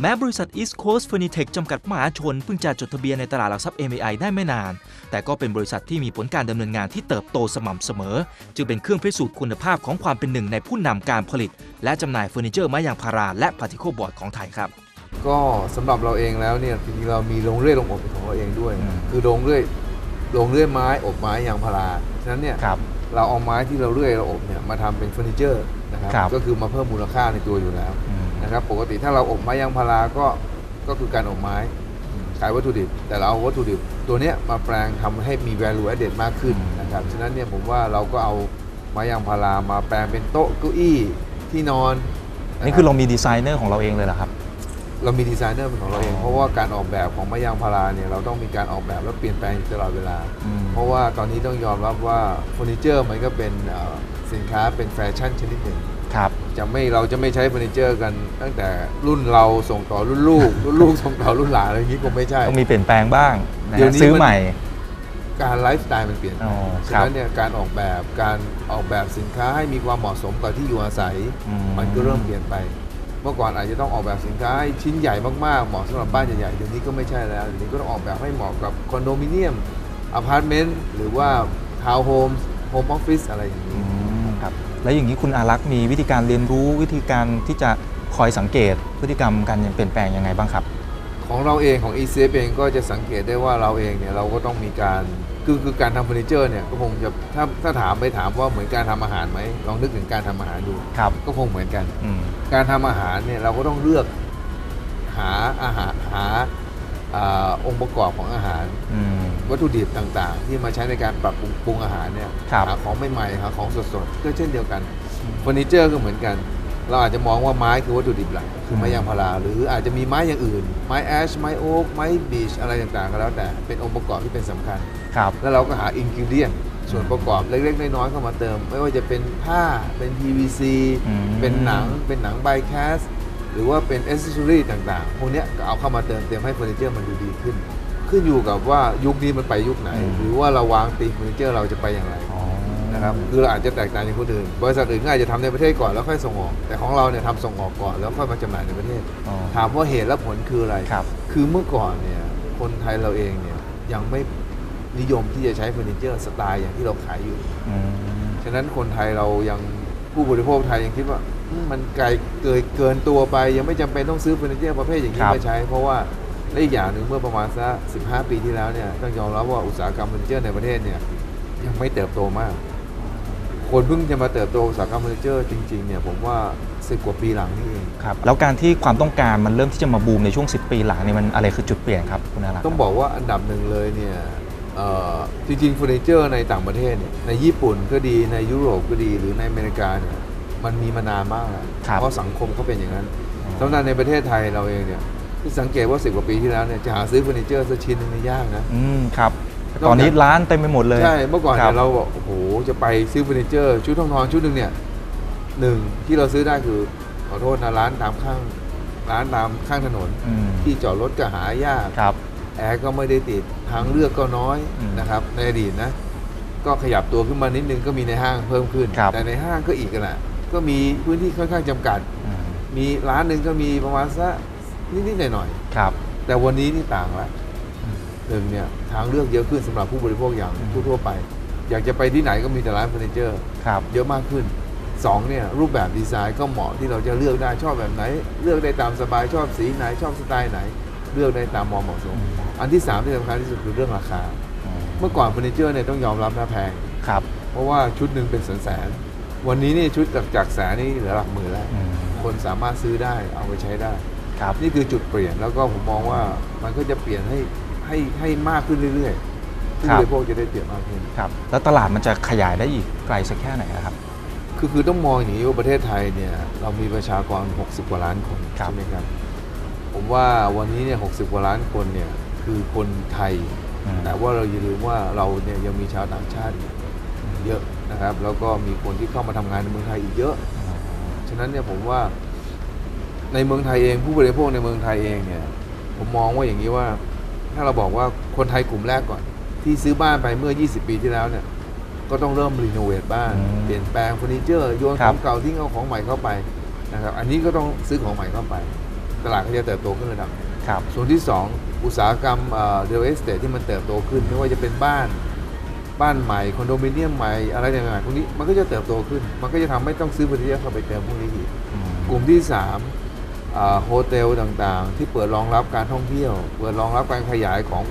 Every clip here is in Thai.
แม้บริษัท East Coast Furnitech จำกัดมหาชนเพิ่งจะจดทะเบียนในตลาดหลักทรัพย์ MAI ได้ไม่นาน แต่ก็เป็นบริษัทที่มีผลการดำเนินงานที่เติบโตสม่ำเสมอ จึงเป็นเครื่องพิสูจน์คุณภาพของความเป็นหนึ่งในผู้นำการผลิต และจำหน่ายเฟอร์นิเจอร์ไม้ยางพาราและพาร์ติเคิลบอร์ดของไทยครับ ก็สำหรับเราเองแล้วเนี่ยจริงๆเรามีโรงเรื่อยโรงอบเป็นของเราเองด้วยอืมคือโรงเรื่อยโรงเรื่อยไม้อบไม้ยางพาราฉะนั้นเนี่ยครับ เราเอาไม้ที่เราเรื่อยเราอบเนี่ยมาทำเป็นเฟอร์นิเจอร์นะครับครับ ก็คือมาเพิ่มมูลค่าในตัวอยู่แล้วนะครับปกติถ้าเราอบไม้ยางพาราก็ก็คือการอบไม้ขายวัตถุดิบ แต่เราเอาวัตถุดิบ ตัวเนี้ยมาแปลงทำให้มี value added มากขึ้นอืมนะครับฉะนั้นเนี่ยผมว่าเราก็เอาไม้ยางพารามาแปลงเป็นโต๊ะเก้าอี้ที่นอนนี่คือเรามีดีไซเนอร์ของเราเองเลยเหรอครับ เรามีดีไซเนอร์เป็นของเราเองอ๋อเพราะว่าการออกแบบของไม้ยางพาราเนี่ยเราต้องมีการออกแบบและเปลี่ยนแปลงอยู่ตลอดเวลาอืมเพราะว่าตอนนี้ต้องยอมรับว่าเฟอร์นิเจอร์มันก็เป็นเอ่อสินค้าเป็นแฟชั่นชนิดหนึ่งครับจะไม่เราจะไม่ใช้เฟอร์นิเจอร์กันตั้งแต่รุ่นเราส่งต่อรุ่นลูก รุ่นลูกส่งต่อรุ่นหลานอะไรอย่างนี้คงไม่ใช่ต้องมีเปลี่ยนแปลงบ้างนะเดี๋ยวฮะนี้ซื้อมันใหม่ การไลฟ์สไตล์มันเปลี่ยนไปอ๋อฉะครับนั้นเนี่ยการออกแบบการออกแบบสินค้าให้มีความเหมาะสมกับที่อยู่อาศัยอืมมันก็เริ่มเปลี่ยนไป เมื่อก่อนอาจจะต้องออกแบบสินค้าให้ชิ้นใหญ่มากๆ เหมาะสำหรับบ้านใหญ่ๆเดี๋ยวนี้ก็ไม่ใช่แล้วเดี๋ยวนี้ก็ต้องออกแบบให้เหมาะกับคอนโดมิเนียมอพาร์ตเมนต์หรือว่าทาวน์โฮมส์โฮมออฟฟิศอะไรอย่างอืนี้มครับแล้วอย่างนี้คุณอารักษ์มีวิธีการเรียนรู้วิธีการที่จะคอยสังเกตพฤติกรรมการเปลี่ยนแปลงยังไงบ้างครับ ของเราเองของ ECF เองก็จะสังเกตได้ว่าเราเองเนี่ยเราก็ต้องมีการ คือคือการทำเฟอร์นิเจอร์เนี่ยก็คงจะถ้าถ้าถามไปถามว่าเหมือนการทำอาหารไหมลองนึกถึงการทำอาหารดูครับก็คงเหมือนกัน อืมการทำอาหารเนี่ยเราก็ต้องเลือกหาอาหารหาอาองค์ประกอบของอาหาร อืม วัตถุดิบต่างๆ ที่มาใช้ในการปรับปรุงปรุงอาหารเนี่ยครับ หาของใหม่ๆหาของสดๆก็เช่นเดียวกันเฟอร์นิเจอร์ก็เหมือนกัน เราอาจจะมองว่าไม้คือวัตถุดิบหลักคือไม้ยางพาราหรืออาจจะมีไม้อย่างอื่น ไม้แอชไม้โอ๊กไม้บีชอะไรต่างๆก็แล้วแต่เป็นองค์ประกอบที่เป็นสำคัญ ครับ แล้วเราก็หาอินกิเดียนส่วนประกอบเล็กๆน้อยๆเข้ามาเติม ไม่ว่าจะเป็นผ้าเป็น PVC อืมเป็นหนังเป็นหนังไบแคสหรือว่าเป็นอ c เซ s ซอรีต่างๆ พวกเนี้ยก็เอาเข้ามาเติมเต็มให้เฟอร์นิเจอร์มันดูดีขึ้น ขึ้นอยู่กับว่ายุคนี้มันไปยุคไหนอืมหรือว่าเราวางตีมเฟอร์นิเจอร์เราจะไปอย่างไรอ๋อ นะครับคือเราอาจจะแตกต่างจากคนอื่นบริษัทอื่นก็อาจจะทำในประเทศก่อนแล้วค่อยส่งออก แต่ของเราเนี่ยทำส่งออกก่อนแล้วค่อยมาจำหน่ายในประเทศ อ๋อ ถามว่าเหตุและผลคืออะไร ครับ คือเมื่อก่อนเนี่ยคนไทยเราเองเนี่ยยังไม่นิยมที่จะใช้เฟอร์นิเจอร์สไตล์อย่างที่เราขายอยู่ อืม ฉะนั้นคนไทยเรายังผู้บริโภคไทยยังคิดว่าอืมมันไกลเกินเกินตัวไป ยังไม่จำเป็นต้องซื้อเฟอร์นิเจอร์ประเภทอย่างนี้ครับ มาใช้ เพราะว่าและอีกอย่างหนึ่งเมื่อประมาณสัก15 ปีที่แล้วเนี่ยต้องยอมรับว่าอุตสาหกรรมเฟอร์นิเจอร์ในประเทศเนี่ยยังไม่เติบโตมาก คนเพิ่งจะมาเติบโตอุตสาหกรรมเฟอร์นิเจอร์จริงๆเนี่ยผมว่าสิบกว่าปีหลังนี่เองครับแล้วการที่ความต้องการมันเริ่มที่จะมาบูมในช่วง 10 ปีหลังเนี่ยมันอะไรคือจุดเปลี่ยนครับคุณอารักษ์ต้องบอกว่าอันดับหนึ่งเลยเนี่ยเอ่อจริงๆเฟอร์นิเจอร์ในต่างประเทศเนี่ยในญี่ปุ่นก็ดีในยุโรปก็ดีหรือในอเมริกาเนี่ยมันมีมานานมากแล้วครับเพราะสังคมเขาเป็นอย่างนั้นอ๋อสำหรับในประเทศไทยเราเองเนี่ยที่สังเกตว่าสิบกว่าปีที่แล้วเนี่ยจะหาซื้อเฟอร์นิเจอร์สักชิ้นหนึงนี่ยากนะอืมครับ ต้องตอนนี้ร้านเต็มไปหมดเลย ใช่ เมื่อก่อนครัเนี่บยเราบอกโอ้โห จะไปซื้อเฟอร์นิเจอร์ ชุดทองทองชุดหนึ่งเนี่ยหนึ่งที่เราซื้อได้คือขอโทษนะร้านตามข้างร้านตามข้างถนนอืมที่จอดรถก็หายากครับแอร์ก็ไม่ได้ติดทางเลือกก็น้อยอืมนะครับ ในอดีตนะ ก็ขยับตัวขึ้นมานิดนึงก็มีในห้างเพิ่มขึ้นครับแต่ในห้างก็อีกกันแหละก็มีพื้นที่ค่อนข้างจำกัดอืมมีร้านหนึ่งก็มีประมาณสักนิดๆหน่อยครับๆแต่วันนี้นี่ต่างละ หนึ่งเนี่ยทางเลือกเยอะขึ้นสำหรับผู้บริโภคอย่างอืมทั่วๆไป อยากจะไปที่ไหนก็มีแต่ร้านเฟอร์นิเจอร์ครับเยอะมากขึ้นสองเนี่ยรูปแบบดีไซน์ก็เหมาะที่เราจะเลือกได้ชอบแบบไหน เลือกได้ตามสบายชอบสีไหนชอบสไตล์ไหน เลือกได้ตามมองเหมาะสมอืมอันที่สามที่สำคัญที่สุดคือเรื่องราคา เมื่อก่อนเฟอร์นิเจอร์เนี่ยต้องยอมรับนะแพงครับ เพราะว่าชุดหนึ่งเป็นแสนแสนๆวันนี้นี่ชุดจากจากแสนนี่เหลือหลักหมื่นแล้วอืมคนสามารถซื้อได้เอาไปใช้ได้ครับนี่คือจุดเปลี่ยนแล้วก็ผมมองว่ามันก็จะเปลี่ยนให้ ให้ให้มากขึ้นเรื่อยๆผู้ครับบริโภคจะได้เปรียบมากขึ้นครับ แล้วตลาดมันจะขยายได้อีกไกลสักแค่ไหนนะครับ คือคือต้องมองอย่างนี้ว่าประเทศไทยเนี่ยเรามีประชากร 60 กว่าล้านคนครับใช่ไหมครับ ผมว่าวันนี้เนี่ย60กว่าล้านคนเนี่ยคือคนไทยอืมแต่ว่าเราอย่าลืมว่าเราเนี่ยยังมีชาวต่างชาติเยอะนะครับ แล้วก็มีคนที่เข้ามาทำงานในเมืองไทยอีกเยอะ ฉะนั้นเนี่ยผมว่าในเมืองไทยเองผู้บริโภคในเมืองไทยเองเนี่ยผมมองว่าอย่างนี้ว่า ถ้าเราบอกว่าคนไทยกลุ่มแรกก่อน ที่ซื้อบ้านไปเมื่อ 20 ปีที่แล้วเนี่ย ก็ต้องเริ่มรีโนเวทบ้างอืมเปลี่ยนแปลงเฟอร์นิเจอร์โยนคขรัอบงเก่าทิ้งเอาของใหม่เข้าไปนะครับ อันนี้ก็ต้องซื้อของใหม่เข้าไป ตลาดก็จะเติบโตขึ้นระดับหนึ่งครับ ส่วนที่ 2 อุตสาหกรรมเรียลเอสเตทที่มันเติบโตขึ้น ไม่ว่าจะเป็นบ้านบ้านใหม่คอนโดมิเนียมใหม่อะไรต่างๆพวกนี้มันก็จะเติบโตขึ้น มันก็จะทำให้ต้องซื้อเฟอร์นิเจอร์เข้าไปเติมพวกนี้อีกอืมกลุ่มที่3อ่า โฮเทลต่างๆ ที่เปิดรองรับการท่องเที่ยว เปิดรองรับการขยายของ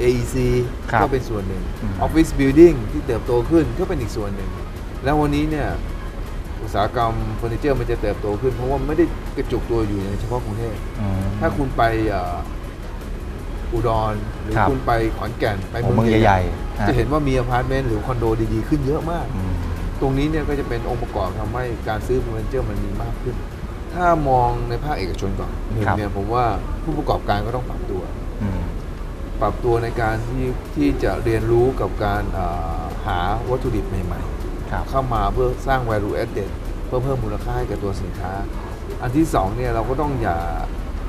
AEC ครับก็เป็นส่วนหนึ่งอืมออฟฟิศบิลดิ่งที่เติบโตขึ้นก็เป็นอีกส่วนหนึ่ง แล้ววันนี้เนี่ยอุตสาหกรรมเฟอร์นิเจอร์มันจะเติบโตขึ้น เพราะว่ามันไม่ได้กระจุกตัวอยู่ในเฉพาะกรุงเทพอืมถ้าคุณไปเอ่ออุดรหรือครับคุณไปขอนแก่นไปโอ้เมืองใหญ่ๆฮจะเห็นว่ามีอพาร์ตเมนต์หรือคอนโดดีๆขึ้นเยอะมากอืมตรงนี้เนี่ยก็จะเป็นองค์ประกอบทำให้การซื้อเฟอร์นิเจอร์มันมีมากขึ้น ถ้ามองในภาคเอกชนก่อนหนึ่งครับ เนี่ยผมว่าผู้ประกอบการก็ต้องปรับตัว อืม ปรับตัวในการที่ที่จะเรียนรู้กับการเอ่อหาวัตถุดิบใหม่ครับ ๆ เข้ามาเพื่อสร้าง value added เพื่อเพิ่มมูลค่าให้กับตัวสินค้า อันที่สองเนี่ยเราก็ต้องอย่า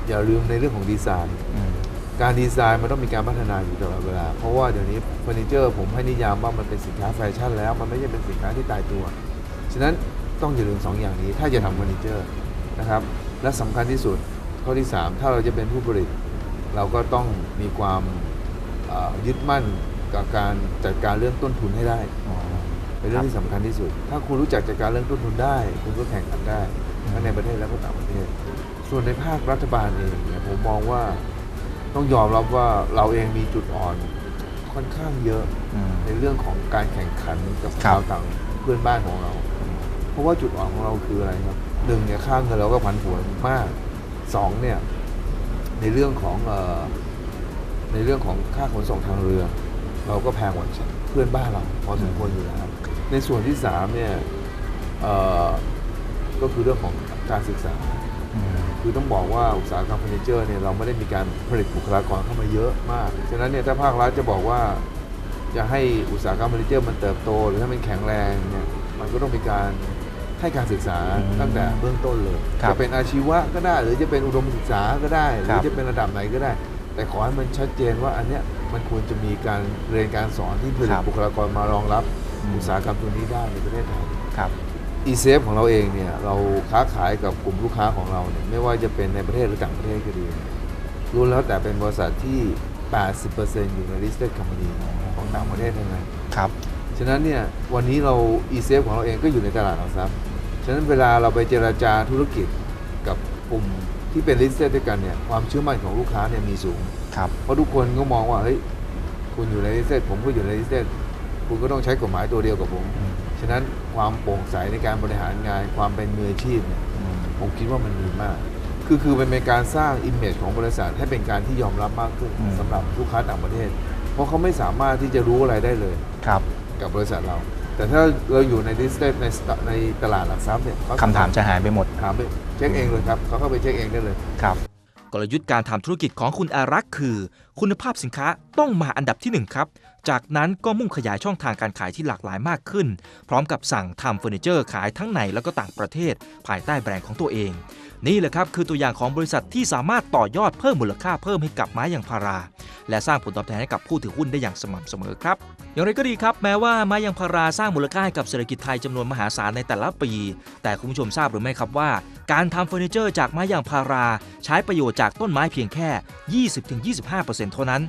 อย่าลืมในเรื่องของดีไซน์ อืม การดีไซน์มันต้องมีการพัฒนาอยู่ตลอดเวลา เพราะว่าเดี๋ยวนี้เฟอร์นิเจอร์ผมให้นิยามว่ามันเป็นสินค้าแฟชั่นแล้ว มันไม่ใช่เป็นสินค้าที่ตายตัว ฉะนั้นต้องอย่าลืมสองอย่างนี้ ถ้าจะทำเฟอร์นิเจอร์ นะครับ และสำคัญที่สุดข้อที่ 3 ถ้าเราจะเป็นผู้ผลิต เราก็ต้องมีความเอ่อยึดมั่นกับการจัดการเรื่องต้นทุนให้ได้อ๋อเป็นเรื่องที่สำคัญที่สุด ถ้าคุณรู้จักจัดการเรื่องต้นทุนได้ คุณก็แข่งขันได้ทั้งในประเทศและก็ต่างประเทศ ส่วนในภาครัฐบาลเองเนี่ยผมมองว่าต้องยอมรับว่าเราเองมีจุดอ่อนค่อนข้างเยอะอืมในเรื่องของการแข่งขันกับครับชาวต่างเพื่อนบ้านของเรา เพราะว่าจุดอ่อนของเราคืออะไรครับ หนึ่งเนี่ยค่าเงินเราก็ผันผวนมากสองเนี่ยในเรื่องของเออในเรื่องของค่าขนส่งทางเรือ เราก็แพงกว่าเพื่อนบ้านเราพอสมควรอยู่แล้วในส่วนที่สามเนี่ยเอ่อก็คือเรื่องของการศึกษา คือต้องบอกว่าอุตสาหกรรมเฟอร์นิเจอร์เนี่ยเราไม่ได้มีการผลิตบุคลากรเข้ามาเยอะมาก ฉะนั้นเนี่ยถ้าภาครัฐจะบอกว่าจะให้อุตสาหกรรมเฟอร์นิเจอร์มันเติบโต หรือให้มันแข็งแรงเนี่ยมันก็ต้องมีการ ให้การศึกษาอืมตั้งแต่เบื้องต้นเลยครับจะเป็นอาชีวะก็ได้ หรือจะเป็นอุดมศึกษาก็ได้หครืรัอบจะเป็นระดับไหนก็ได้ แต่ขอให้มันชัดเจนว่าอันเนี้ยมันควรจะมีการเรียนการสอนที่ผลิคตรับบุคลากรมารองรับอืมอุตสาหกรรมตัวนี้ได้ในประเทศไทยครับ e-safe ของเราเองเนี่ยเราค้าขายกับกลุ่มลูกค้าของเราเนี่ยไม่ว่าจะเป็นในประเทศหรือต่างประเทศก็ดีรู้วนแล้วแต่เป็นบริษัทที่ 80%อยู่ใน listed company ของต่างประเทศทั้งนั้นครับ ฉะนั้นเนี่ยวันนี้เรา e-safe ของเราเองก็อยู่ในตลาดหลักทรัพย์ ฉะนั้นเวลาเราไปเจราจาธุรกิจกับกลุ่มที่เป็น listed ด้วยกันเนี่ยความเชื่อมั่นของลูกค้าเนี่ยมีสูง ครับ เพราะทุกคนก็มองว่าเฮ้ยคุณอยู่ใน listed ผมก็อยู่ใน listed คุณก็ต้องใช้กฎหมายตัวเดียวกับผมอืมฉะนั้นความโปร่งใสในการบริหารงาน ความเป็นมืออาชีพเนี่ยอืมผมคิดว่ามันมีมาก คือคือมันเป็นการสร้างอิมเมจของบริษัทให้เป็นการที่ยอมรับมากขึ้นอืมสำหรับลูกค้าต่างประเทศ เพราะเขาไม่สามารถที่จะรู้อะไรได้เลยครับ กับบริษัทเรา แต่ถ้าเราอยู่ในดิสเทในสตในตลาดหลักทรัพย์เนี่ยเขคำถามจะหายไปหมดถามไปเช็คเองเลยครับเขาเข้าไปเช็คเองได้เลยครับกลยุทธ์การทำธุรกิจของคุณอารักษ์คือ คุณภาพสินค้าต้องมาอันดับที่ 1 ครับ จากนั้นก็มุ่งขยายช่องทางการขายที่หลากหลายมากขึ้น พร้อมกับสั่งทำเฟอร์นิเจอร์ขายทั้งในและก็ต่างประเทศ ภายใต้แบรนด์ของตัวเอง นี่แหละครับคือตัวอย่างของบริษัทที่สามารถต่อยอดเพิ่มมูลค่าเพิ่มให้กับไม้ยางพารา และสร้างผลตอบแทนให้กับผู้ถือหุ้นได้อย่างสม่ำเสมอครับ อย่างไรก็ดีครับแม้ว่าไม้ยางพาราสร้างมูลค่าให้กับเศรษฐกิจไทยจำนวนมหาศาลในแต่ละปี แต่คุณผู้ชมทราบหรือไม่ครับว่า การทำเฟอร์นิเจอร์จากไม้ยางพารา ใช้ประโยชน์จากต้นไม้เพียงแค่ 20-25%เท่านั้น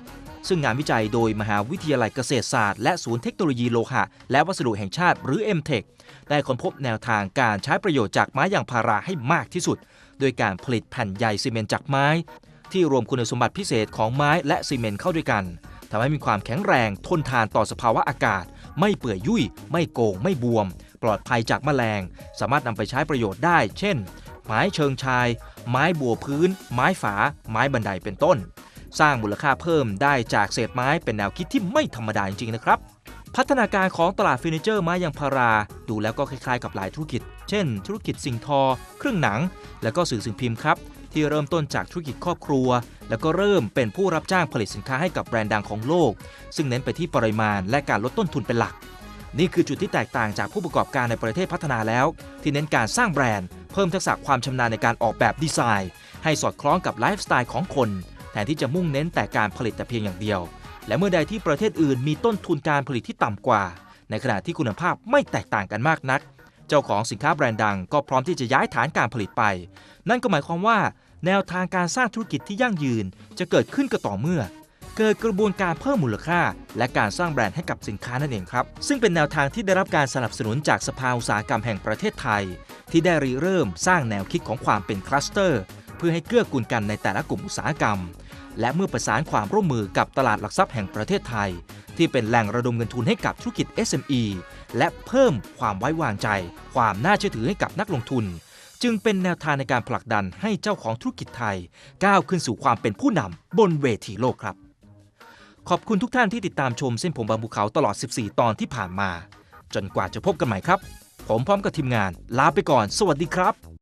ซึ่งงานวิจัยโดยมหาวิทยาลัยเกษตรศาสตร์และศูนย์เทคโนโลยีโลหะ และวัสดุแห่งชาติหรือ MTech ได้ค้นพบแนวทางการใช้ประโยชน์จากไม้ยางพาราให้มากที่สุด โดยการผลิตแผ่นใยซีเมนต์จากไม้ ที่รวมคุณสมบัติพิเศษของไม้และซีเมนต์เข้าด้วยกันทำให้มีความแข็งแรงทนทานต่อสภาวะอากาศ ไม่เปื่อยยุ่ย ไม่โกง ไม่บวม ปลอดภัยจากแมลง สามารถนำไปใช้ประโยชน์ได้ เช่น ไม้เชิงชาย ไม้บัวพื้น ไม้ฝา ไม้บันไดเป็นต้น สร้างมูลค่าเพิ่มได้จากเศษไม้เป็นแนวคิดที่ไม่ธรรมดาจริงๆนะครับ พัฒนาการของตลาดเฟอร์นิเจอร์ไม้ยางพารา ดูแล้วก็คล้ายๆ กับหลายธุรกิจ เช่น ธุรกิจสิ่งทอ เครื่องหนัง และก็สื่อสิ่งพิมพ์ครับ ที่เริ่มต้นจากธุรกิจครอบครัว แล้วก็เริ่มเป็นผู้รับจ้างผลิตสินค้าให้กับแบรนด์ดังของโลก ซึ่งเน้นไปที่ปริมาณและการลดต้นทุนเป็นหลัก นี่คือจุดที่แตกต่างจากผู้ประกอบการในประเทศพัฒนาแล้ว ที่เน้นการสร้างแบรนด์เพิ่มทักษะความชำนาญในการออกแบบดีไซน์ ให้สอดคล้องกับไลฟ์สไตล์ของคน แทนที่จะมุ่งเน้นแต่การผลิตแต่เพียงอย่างเดียว และเมื่อใดที่ประเทศอื่นมีต้นทุนการผลิตที่ต่ำกว่า ในขณะที่คุณภาพไม่แตกต่างกันมากนัก เจ้าของสินค้าแบรนด์ดังก็พร้อมที่จะย้ายฐานการผลิตไป นั่นก็หมายความว่า แนวทางการสร้างธุรกิจที่ยั่งยืนจะเกิดขึ้นก็ต่อเมื่อ เกิดกระบวนการเพิ่มมูลค่า และการสร้างแบรนด์ให้กับสินค้านั่นเองครับ ซึ่งเป็นแนวทางที่ได้รับการสนับสนุนจากสภาอุตสาหกรรมแห่งประเทศไทย ที่ได้ริเริ่มสร้างแนวคิดของความเป็นคลัสเตอร์ เพื่อให้เกื้อกูลกันในแต่ละกลุ่มอุตสาหกรรม และเมื่อประสานความร่วมมือกับตลาดหลักทรัพย์แห่งประเทศไทย ที่เป็นแหล่งระดมเงินทุนให้กับธุรกิจ SME และเพิ่มความไว้วางใจ ความน่าเชื่อถือให้กับนักลงทุน จึงเป็นแนวทางในการผลักดันให้เจ้าของธุรกิจไทย ก้าวขึ้นสู่ความเป็นผู้นำบนเวทีโลกครับ ขอบคุณทุกท่านที่ติดตามชมเส้นผมบางภูเขาตลอด 14 ตอนที่ผ่านมา จนกว่าจะพบกันใหม่ครับ ผมพร้อมกับทีมงานลาไปก่อน สวัสดีครับ